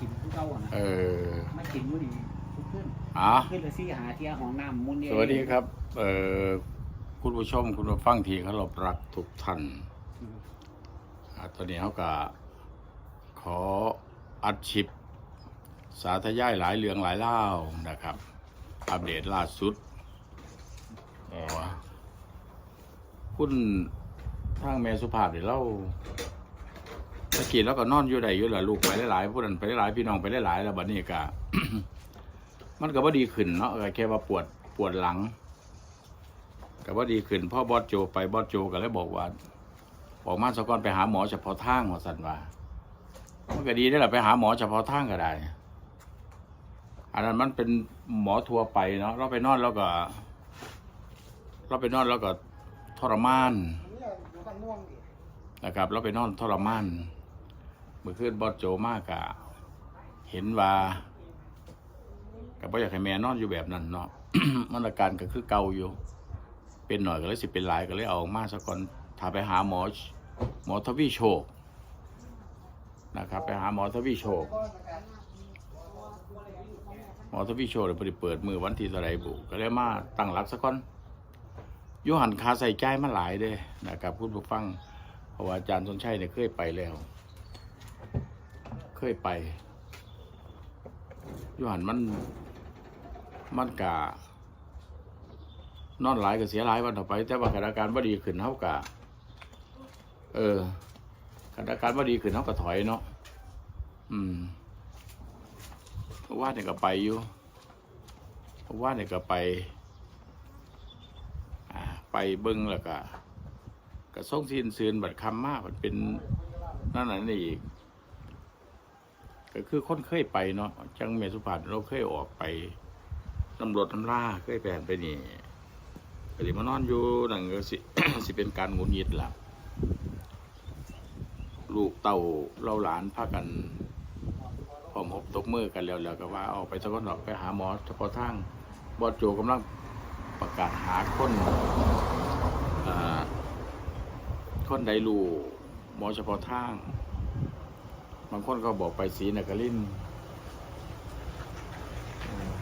กินผู้เก่าอะนะเออมากินมื้อนี้ทุกขึ้นอะขึ้นละสี่หาเที่ยของน้ำมุนเดียสวัสดีครับ เอ่อคุณผู้ชมคุณผู้ฟังที่เคารพรักทุกท่านอ่าตอนนี้เขาก็ขออัดชิป สาธยายหลายเรื่องหลายเล่าวนะครับ อัปเดตล่าสุดอ๋อคุณทางแม่สุภาพเดี๋ยวเราตะกี้เราก็นอนอยู่ใดอยู่หละลูกไปหลายๆผู้นั้นไปหลายๆพี่น้องไปหลายๆแล้วบัดนี้ก็มันก็บ่ดีขึ้นเนาะแค่ว่าปวดปวดหลังก็บ่ดีขึ้นพ่อบอสโจไปบอสโจก็เลยบอกว่าบอกมาสกอนไปหาหมอเฉพาะทางว่าสันว่ามันก็ดีได้แหละไปหาหมอเฉพาะทางก็ได้อันนั้นมันเป็นหมอทั่วไปเนาะเราไปนอนแล้วก็ เราไปนอนแล้วก็ทรมานนะครับ เราไปนอนทรมาน เมื่อคืนบอสโจมากอะเห็นว่าก็บ่อยากให้แม่นอนอยู่แบบนั้นเนาะ มันอาการก็คือเกาอยู่ เป็นหน่อยก็เลยสิเป็นหลายก็เลยเอาออกมาซะก่อนถ้าไปหาหมอหมอทวีโชคนะครับ ไปหาหมอทวีโชคหมอทวีโชคเลยพอดีเปิดมือวันที่เท่าไรบุก็เลยมาตั้งหลักซะก่อนยูหันคาใส่ใจมาหลายเด้นะครับคุณผู้ฟังเพราะว่าอาจารย์สนชัยเนี่ยเคยไปแล้ว เคยไปยูหันมันมันกะนอนหลายก็เสียหลายวันต่อไป แต่ว่าขณะการว่าดีขึ้นเท่ากะเออขณะการว่าดีขึ้นเท่ากับถอยเนาะอืมพระว่าเนี่ยก็ไปอยู่พระว่าเนี่ยก็ไปอ่าไปเบิ้งแล้วก็กระส่งซีนซืนบัดคำมากมันเป็นนั่นนั่นนี่อีก ก็คือคนเคยไปเนาะจังเมสุภาพเราเคยออกไปตำรวจตำล่าเคยแปลนไปนี่ก็สิมานอนอยู่หนั่นก็สิสิเป็นการหงุดหงิดล่ะ ลูกเต่าเราหลานพากันพร้อมหบตกมือกันแล้วแล้วก็ว่าเอาไปสะกอนดอกไปหาหมอเฉพาะทางบอดโจกำลังประกาศหาคนอ่าคนใดรู้หมอเฉพาะทาง บางคนก็บอกไปสีนครินทร์อืม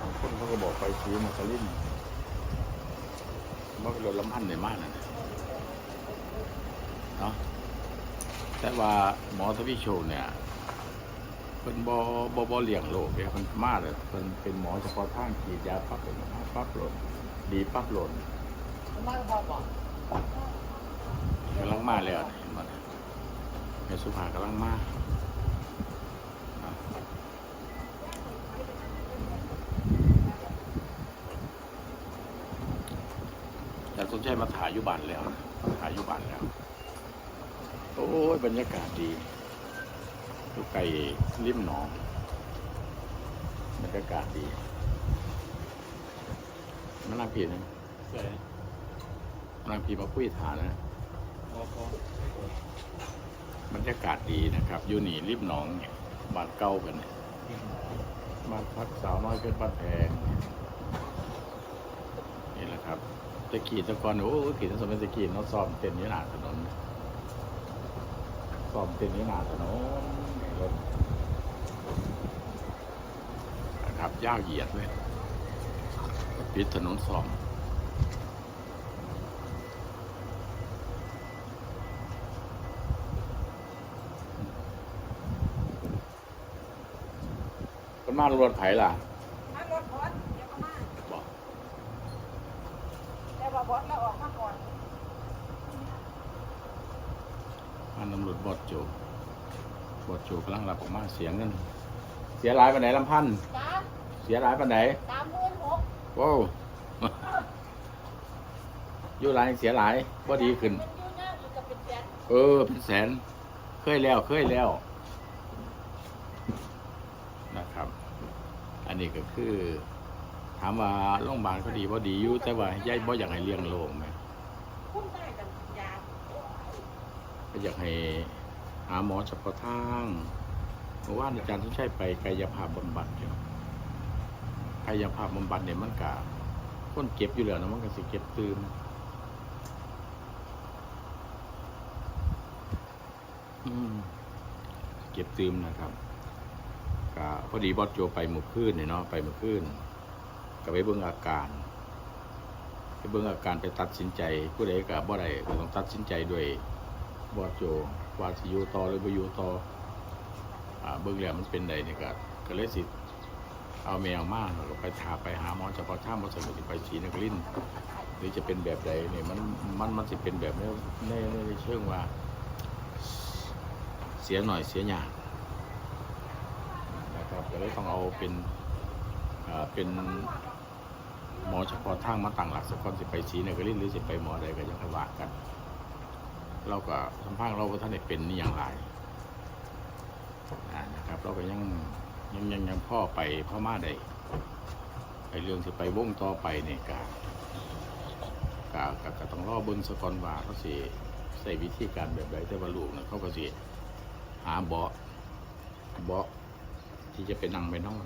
บางคนเขาก็บอกไปสีนครินทร์มันเป็นรถลำพันธ์ในมากนะเนาะแต่ว่าหมอทวีโชว์เนี่ยเป็นบอบอบอเลี้ยงโลกเนี่ยมันมาเลยเป็นเป็นหมอเฉพาะทางฉีดยาปั๊บเป็นปั๊บหล่นดีปั๊บหล่นกำลังมาแล้วเห็นไหม แม่สุภากำลังมาแต่ต้นใจมาถ่ายอยุบันแล้วนะถ่ายอยุบันแล้ว โอ้ยบรรยากาศดีลูกไก่ริมหนองบรรยากาศดีมันนั่งพีนะมันนั่งพีมาคุยฐานนะ บรรยากาศดีนะครับ อยู่นี่ริมหนองเนี่ยบ้านเก่ากันเนี่ยบ้านพักสาวน้อยเป็นบ้านแพงนี่แหละครับตะกี้ตะกอนโอ้ขี่ทั้งสมัยตะกี้เนาะซ้อมเต้นอยี่หนาถนนซ้อมเต้นอยี่หนาถนนรถนะครับยาวเหยียดเลยปิดถนนซ้อม มารถไถล่ะมารถบอสเดี๋ยวก็มาบอกแต่ว่าบอสเราออกมาก่อนมานำรถบอดโจบอดโจกำลังรับออกมาเสียเงินเสียหลายปันไหนลำพันธ์จ้าเสียหลายปันไหนสามหมื่นหกว้าวอยู่หลายเสียหลายว่าดีขึ้นมันอยู่หน้าอีกกับเป็นแสนเออเป็นแสน เคยแล้วเคยแล้ว นะครับ อั นนี้ก็คือ ถามว่าโรงพยาบาลเขาดีว่าดีอยู่แต่ว่าย่ายบ่อยากให้เลี้ยงโรงไหมก็อยากให้หาหมอเฉพาะทางเมื่อวานอาจารย์ทุชัยไปกายภาพบำบัดอยู่กายภาพบำบัดเนี่ยมันกะคนเก็บอยู่แล้วนะมันก็สิเก็บตื่มอืมเก็บตืมนะครับ ก็พอดีบอสโจไปเมื่อคืนเนี่ยเนาะไปเมื่อคืนก็ไปเบิ่งอาการไปเบิ่งอาการไปตัดสินใจผู้ใดกับบ่ใดก็ต้องตัดสินใจด้วยบอสโจว่าสิอยู่ต่อหรือบ่อยู่ต่ออ่าเบิ่งแล้วมันเป็นใดเนี่ยก็ก็เลยสิเอาแมวมาแล้วก็ไปถาไปหาหมอเฉพาะท่างบ่สะดวกสิไปศรีนครินหรือจะเป็นแบบใดเนี่ยมันมันมันสิเป็นแบบในในในเชิงว่า เสียหน่อยเสียยากนะครับ ก็เลยต้องเอาเป็นเป็นหมอเฉพาะทางมาตั้งหลักสักคนสิไปสีนครินทร์หรือสิไปหมอใดก็ยังค่อยว่ากัน เราก็สัมภาษณ์เราก็ท่านได้เป็นนี่อย่างไรนะครับ เราก็ยังยังยังยังพ่อไปพ่อมาได้ไปเรื่องสิไปวงต่อไปเนี่ยกกาก็ก็ต้องรอเบิ้งสกอนว่าเขาสิใส่วิธีการแบบใดแต่ว่าลูกนะเขาก็สิหาเบาะเบาะ ที่จะไปนั่งไปนอน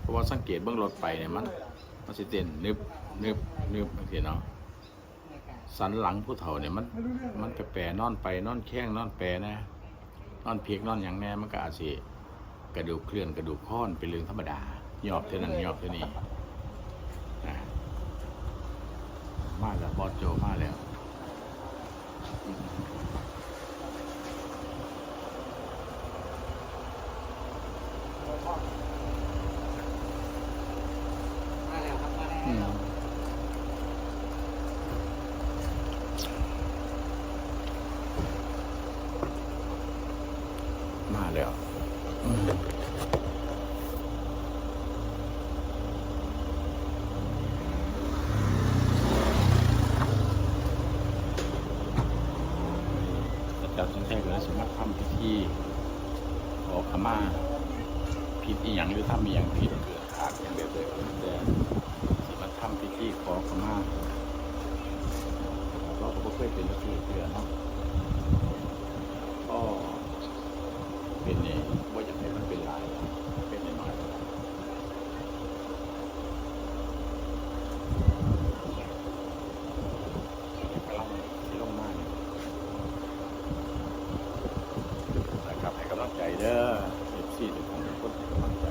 เพราะว่าสังเกตเบื้องรถไปเนี่ยมันมันสิเต้นนึบนึบนึบเห็นเนาะสันหลังผู้เฒ่าเนี่ยมันมันแปรนอนไปนอนแข้งนอนแปรนะนอนเพียกนอนอย่างแน่มันก็อาจสิกระดูกเคลื่อนกระดูกค้อนเป็นเรื่องธรรมดาหยอบเท่านั้นหยอบเท่านี้มาแล้วบอสโจมาแล้ว มาแล้วครับมาแล้ว อืมมาแล้วอืมอาจารย์สุนทรก็เลยสมัคร ที่ขอขมาผิดอีหยังหรือทำอีหยังผิดเกิดขาดอย่างเดียวเล้วแต่สิมาทำพิธีขอขมาเราก็บ่เคยเป็นลักษณะเตือนเนาะก็เป็นเนี่ยว่าจะากให้มันเป็นหลายเป็นน้อยๆกำลังลงมาเนี่ยนะครับให้กำลังใจเด้อเอฟซีทุกคนทุกคนให้กำลังใจ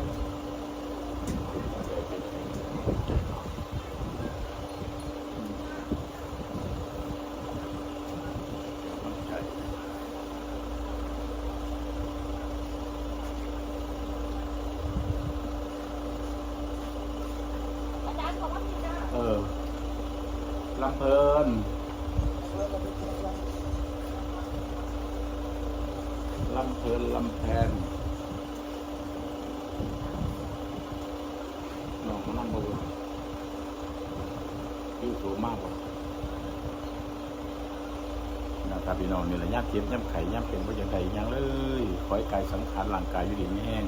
อาจารย์บอกว่ามีนะ เออลำเพลินลำเพลินลำแพนน้องมันนั่งบ่เบิ่งสูงมากบ่นะครับพี่น้องนี่แหละย่ำเจ็บย่ำไข่ย่ำเป็นว่าอย่างไรยังเลยคอยกายสังขารร่างกายอยู่ดีไม่แห้ง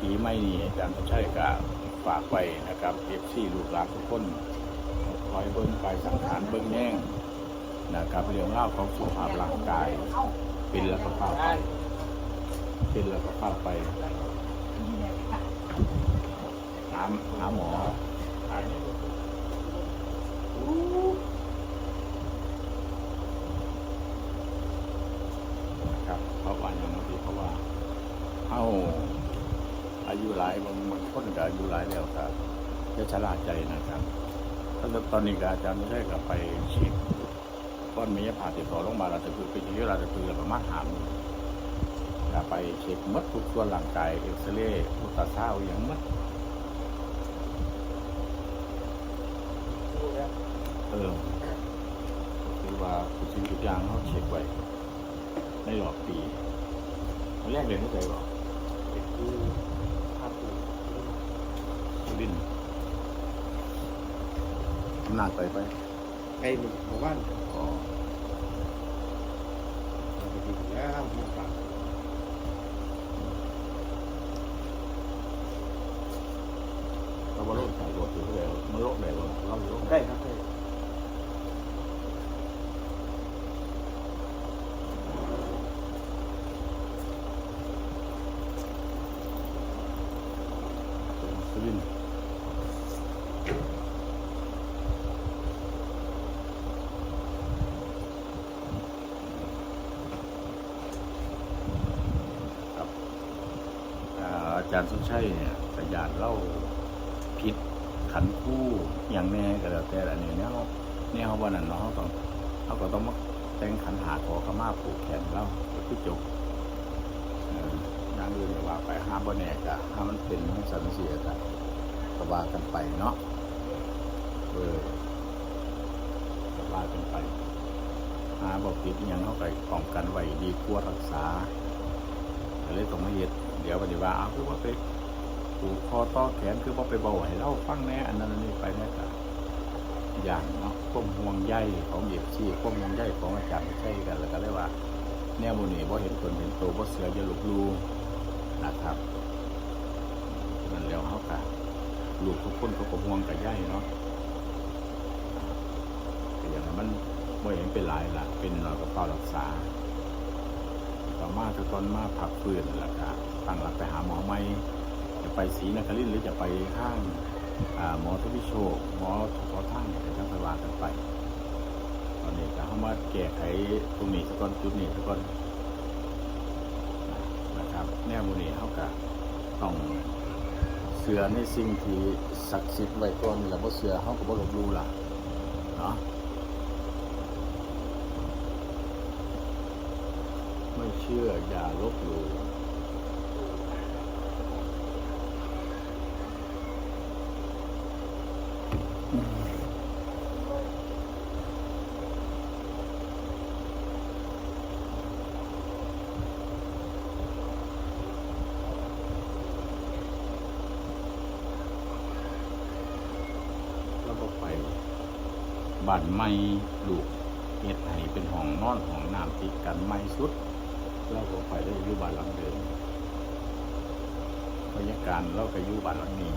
ปีไม่นี่อาจารย์ใช่กะฝากไว้นะครับเอฟซีลูกหลานทุกคน คอยเบิ้งกายสังขารเบิ้งแย่งนะครับเรื่องเล่าของสุขภาพร่างกาย เป็นแล้วก็พาไปเป็นแล้วก็พาไปหาหาหมอครับเพราะว่าอย่างบางทีเพราะว่าเข้าอายุหลายบางคนก็อายุหลายแล้วครับจะชะล่าใจนะครับ ตอนตอนนี้ก็อาจารย์ไม่ได้กลับไปฉีดก้อนเมียผ่าติดต่อลงมาเราจะคือไปที่เราจะคือประมาณหามกลับไปเช็คมัดทุกส่วนร่างกายเอ็กซเรย์อุลตราซาวด์อย่างมัดเออคือว่าทุกสิ่งทุกอย่างเขาเช็คไว้ในรอบปีแรกเรียนที่ไหนบอกคือภาพปูสุรินทร์ำนาจไปไปไอ้หมู่หมู่บ้านอ๋อเราไปดูแล้วมาฝากเราว่าโลดสายรถอยู่ที่ไหนมันโลดไหนวะเราโลดได้ครับได้ สุรินทร์ครับ จาร ย์สุชัยเนี่ยกระยานเล่าผิดขันคู่อย่างแน่ก็แล้วแต่อันนี้เนี่ยเขาเนี่ยเขาวันนั้นเนาะเขาต้องเขาก็ต้องมาแต่งขันหาขอขมาผูกแขนเล่าก็คือจบเอ่ออย่างอื่นก็ว่าไปห้ามบ่แน่กะห้ามันเป็นให้สันเสียกะก็ว่ากันไปเนาะเออก็ว่ากันไปหาบอกติดอิหยังเข้าไปป้องกันไว้ดีกว่ารักษาเลยต้องมาเฮ็ด เดี๋ยวปฏิว่าเอาคือว่าไปผูกคอต่อแขนคือว่าไปเบาให้เราฟังแน่อันนั้นอันนี้ไปแน่ก็อย่างเนาะความห่วงใยของเด็กที่ความห่วงใยของอาจารย์ไม่ใช่กันแล้วก็เลยว่า แนวโมนี่บ่เห็นคนเห็นโตวบ่เสืออย่าลุกลูนะครับนั่นแล้วเขาก็ลูกทุกคนเขาก็ห่วงกับใยเนาะก็อย่างนั้นมันบ่เห็นเป็นหลายละเป็นน้อยกระเป๋ารักษาต่อมาถ้าตอนมาพักฟื้นแล้วก็ ตั้งหลักไปหาหมอใหมจะไปศรีนครินทร์หรือจะไปข้างหมอทวิโชคหมอเฉพาะทางเนี่ยจะไปวางกันไปตอนนี้ก็เข้ามาแก้ไขตรงนี้สักก่อนจุดนี้สักก่อนนะครับแนวมูนี้เขาก็ต้องเสือในสิ่งที่ศักดิ์สิทธิ์ไว้ก่อนแล้วบ่เสือเขาก็บ่ลบลู่ล่ะเนาะไม่เชื่ออย่าลบหลู่แล้วก็ไป บ้านไม้ลูกเฮ็ดให้เป็นห้องนอนห้องน้ำติดกันไม่สุดเราก็ไปได้อยู่บ้านหลังเดิมบรรยากาศเราก็อยู่บ้านหลังนี้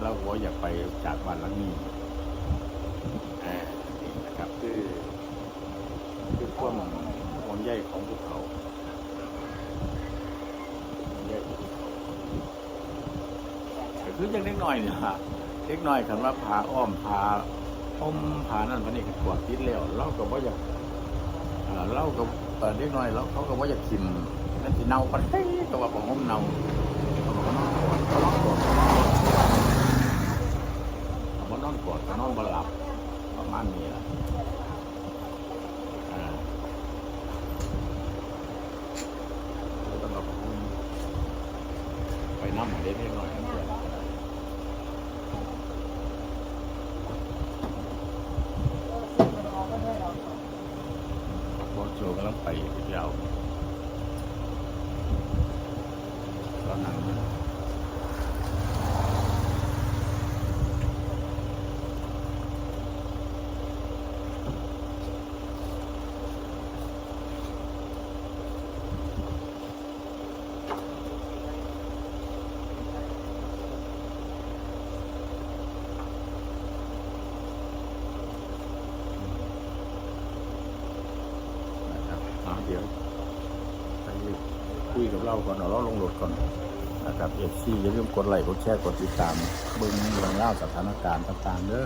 เราก็อยากไปจากบ้านหลังนี้อ่านี่นะครับคือคือความห่วงใยของพวกเขาห่วงใยของพวกเขาก็คือยังเล็กน้อยเนี่ยฮะ เล็กน้อยคันว่าพาอ้อมพาอ้อมพานั่นพานี่ก็ปวดติดแล้วเราก็บ่อยากเอ่าก็เปิดเล็กน้อยแล้วเขาก็ว่าจะกินนั่นที่เน่าปันเฮ้ก็ว่าของผมเน่าเขาบอกว่านอนกอดเขานอนกอดเขาบอกนอนกอดเขานอนบหลับประมาณนี้แหละอ่าแล้วต้องเอาของผมไปนั่งเล็กน้อยนั่นเองบอสโจกำลัง ไปยาวตอนนั้นนะ นะครับเอาเดี๋ยวไปคุยกับ เราก่อนเอาเราลงรถก่อนนะครับเอฟซีอย่าลืมกดไลค์กดแชร์กดติดตามเบิ้งเรื่องเล่าสถานการณ์ต่างๆเด้อ